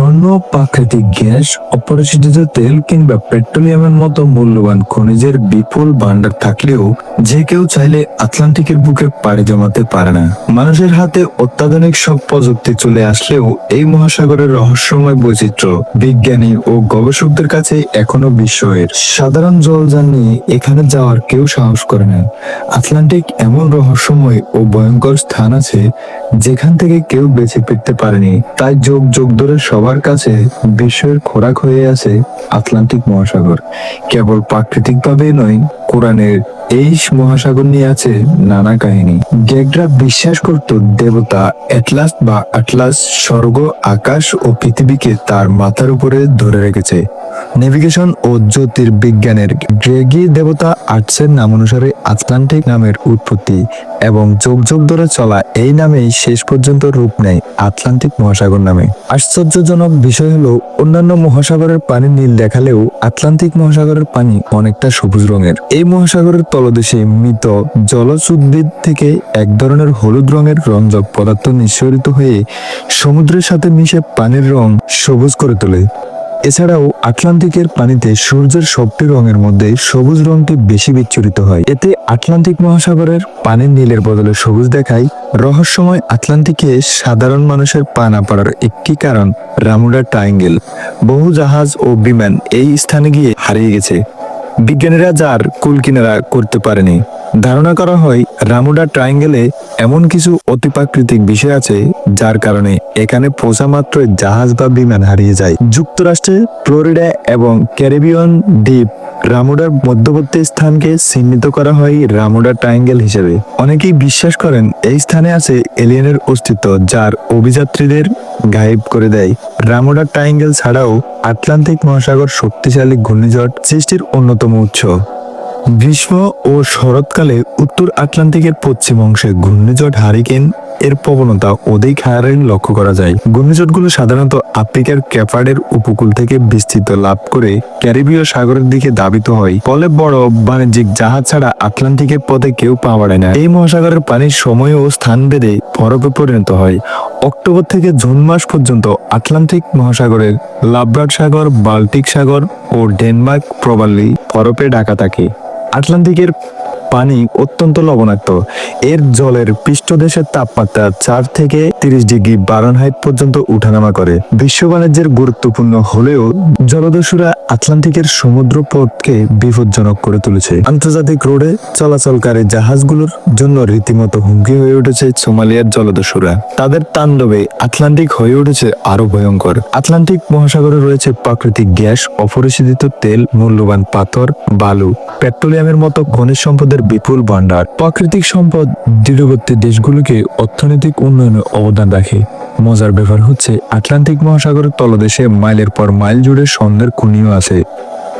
স্বর্ণ প্রাকৃতিক গ্যাস অপরিশোধিত তেল কিংবা পেট্রোলিয়ামের মতো মূল্যবান খনিজের বিপুল ভান্ডার থাকলেও যে কেউ চাইলে আটলান্টিকের বুকে পাড়ি জমাতে পারে না। মানুষের হাতে অত্যাধুনিক সব প্রযুক্তি চলে আসলেও এই মহাসাগরের রহস্যময় বৈচিত্র্য বিজ্ঞানী ও গবেষকদের কাছে এখনও বিস্ময়ের। সাধারণ জলযান নিয়ে এখানে যাওয়ার কেউ সাহস করে না। আটলান্টিক এমন রহস্যময় ও ভয়ঙ্কর স্থান আছে যেখান থেকে কেউ বেঁচে ফিরতে পারেনি। তাই যোগ যোগ ধরে সবার কাছে বিশ্বের খোরাক হয়ে আছে আটলান্টিক মহাসাগর। কেবল প্রাকৃতিকভাবে নয়, কোরআনের এই মহাসাগর নিয়ে আছে নানা কাহিনী। গ্রেকরা বিশ্বাস করত দেবতা অ্যাটলাস বা আটলাস স্বর্গ, আকাশ ও পৃথিবীকে তার মাথার উপরে ধরে রেখেছে। নেভিগেশন ও জ্যোতির্বিজ্ঞানের গ্রেগি দেবতা আর্টসের নাম অনুসারে আটলান্টিক নামের উৎপত্তি এবং যোগ যোগ ধরে চলা এই নামেই শেষ পর্যন্ত রূপ নেয় আটলান্টিক মহাসাগর নামে। আশ্চর্যজনক বিষয় হলো, অন্যান্য মহাসাগরের পানি নীল দেখালেও আটলান্টিক মহাসাগরের পানি অনেকটা সবুজ রঙের। এই মহাসাগরের তলদেশে মৃত জলজ উদ্ভিদ থেকে এক ধরনের হলুদ রঙের রঞ্জক পদার্থ নিঃসরিত হয়ে সমুদ্রের সাথে মিশে পানির রং সবুজ করে তোলে। এছাড়াও আটলান্টিকের পানিতে সূর্যের সবটি রঙের মধ্যে সবুজ রঙটি বেশি বিচ্ছুরিত হয়। এতে আটলান্টিক মহাসাগরের পানির নীলের বদলে সবুজ দেখায়। রহস্যময় আটলান্টিকে সাধারণ মানুষের পা না পড়ার একটি কারণ রামুডা ট্রায়াঙ্গেল। বহু জাহাজ ও বিমান এই স্থানে গিয়ে হারিয়ে গেছে। বিজ্ঞানীরা যার কুল কিনারা করতে পারেনি। ধারণা করা হয় রামুডা ট্রায়াঙ্গেলে এমন কিছু অতিপ্রাকৃতিক বিষয় আছে যার কারণে এখানে পৌঁছা মাত্রই জাহাজ বা বিমান হারিয়ে যায়। যুক্তরাষ্ট্রে ফ্লোরিডা এবং ক্যারিবিয়ান দ্বীপ রামুডার মধ্যবর্তী স্থানকে চিহ্নিত করা হয় রামুডা ট্রায়াঙ্গেল হিসেবে। অনেকেই বিশ্বাস করেন এই স্থানে আছে এলিয়েনের অস্তিত্ব যার অভিযাত্রীদের গায়েব করে দেয়। রামুডা ট্রায়াঙ্গেল ছাড়াও আটলান্টিক মহাসাগর শক্তিশালী ঘূর্ণিঝড় সৃষ্টির অন্যতম উৎস। গ্রীষ্ম ও শরৎকালে উত্তর আটলান্টিকের পশ্চিম অংশে ঘূর্ণিঝড় হারিকেন, এর প্রবণতা অধিক হারে লক্ষ্য করা যায়। ঘূর্ণিঝড়গুলো সাধারণত আফ্রিকার ক্যাপার্ডের উপকূল থেকে বিস্তৃত লাভ করে ক্যারিবীয় সাগরের দিকে দাবিত হয়। ফলে বড় বাণিজ্যিক জাহাজ ছাড়া আটলান্টিকের পথে কেউ পা বাড়ায় না। এই মহাসাগরের পানির সময় ও স্থান ভেদে বরফে পরিণত হয়। অক্টোবর থেকে জুন মাস পর্যন্ত আটলান্টিক মহাসাগরের লাভরাট সাগর, বাল্টিক সাগর ও ডেনমার্ক প্রবালি বরফে ঢাকা থাকে। আটলান্টিকের পানি অত্যন্ত লবণাক্ত। এর জলের পৃষ্ঠদেশের তাপমাত্রা চার থেকে তিরিশ ডিগ্রি বারানহাইট পর্যন্ত উঠানামা করে। বিশ্ব বাণিজ্যের গুরুত্বপূর্ণ হলেও জলদস্যুরা আটলান্টিকের সমুদ্র পথকে বিপজ্জনক করে তুলেছে। আন্তর্জাতিক রোডে চলাচলকারী জাহাজগুলোর জন্য রীতিমতো হুমকি হয়ে উঠেছে সোমালিয়ার জলদস্যুরা। তাদের তাণ্ডবে আটলান্টিক হয়ে উঠেছে আরও ভয়ঙ্কর। আটলান্টিক মহাসাগরে রয়েছে প্রাকৃতিক গ্যাস, অপরিশোধিত তেল, মূল্যবান পাথর, বালু, পেট্রোলিয়ামের মতো খনিজ সম্পদের বিপুল ভান্ডার প্রাকৃতিক সম্পদ দূরবর্তী দেশগুলোকে অর্থনৈতিক উন্নয়নে অবদান রাখে। মজার ব্যাপার হচ্ছে, আটলান্টিক মহাসাগরের তলদেশে মাইলের পর মাইল জুড়ে স্বর্ণের খুনিও আছে।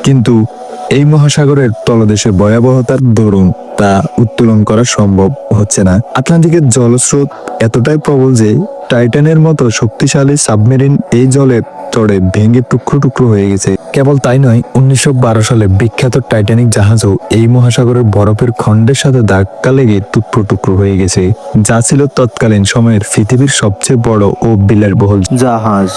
কিন্তু এই মহাসাগরের তলদেশে ভয়াবহতার দরুন তা উত্তোলন করা সম্ভব হচ্ছে না। আটলান্টিকের জলস্রোত এতটাই প্রবল যে, টাইটানের মতো শক্তিশালী সাবমেরিন এই জলের তড়ে ভেঙে টুকরো টুকরো হয়ে গেছে। কেবল তাই নয়, উনিশশো সালে বিখ্যাত টাইটানিক জাহাজও এই মহাসাগরের বরফের খণ্ডের সাথে ধাক্কা লেগে টুকরো টুকরো হয়ে গেছে, যা ছিল তৎকালীন সময়ের পৃথিবীর সবচেয়ে বড় ও বিলের বহুল জাহাজ।